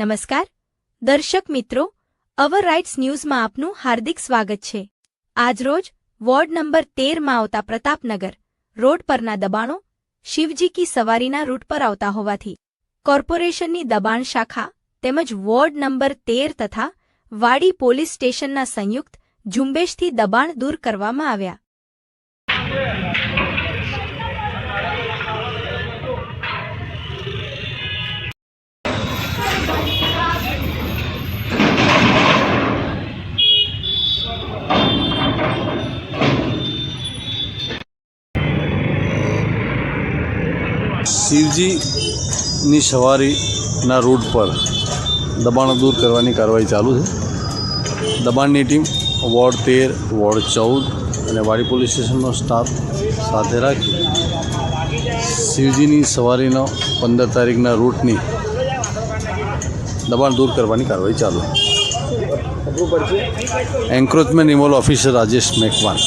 નમસ્કાર. દર્શક મિત્રો, અવર રાઇટ્સ ન્યૂઝમાં આપનું હાર્દિક સ્વાગત છે. આજરોજ, વોર્ડ નંબર તેરમાં આવતા પ્રતાપનગર રોડ પરના દબાણો શિવજી કી સવારીના રૂટ પર આવતા હોવાથી કોર્પોરેશનની દબાણ શાખા તેમજ વોર્ડ નંબર તેર તથા વાડી પોલીસ સ્ટેશનના સંયુક્ત ઝુંબેશથી દબાણ દૂર કરવામાં આવ્યા. શિવજીની સવારીના રૂટ પર દબાણો દૂર કરવાની કાર્યવાહી ચાલુ છે. દબાણની ટીમ વોર્ડ તેર, વોર્ડ ચૌદ અને વાડી પોલીસ સ્ટેશનનો સ્ટાફ સાથે રાખી શિવજીની સવારીનો પંદર તારીખના રૂટની દબાણ દૂર કરવાની કાર્યવાહી ચાલુ એન્ક્રોચમેન્ટ ઇમોલ ઓફિસર રાજેશ મેકવાન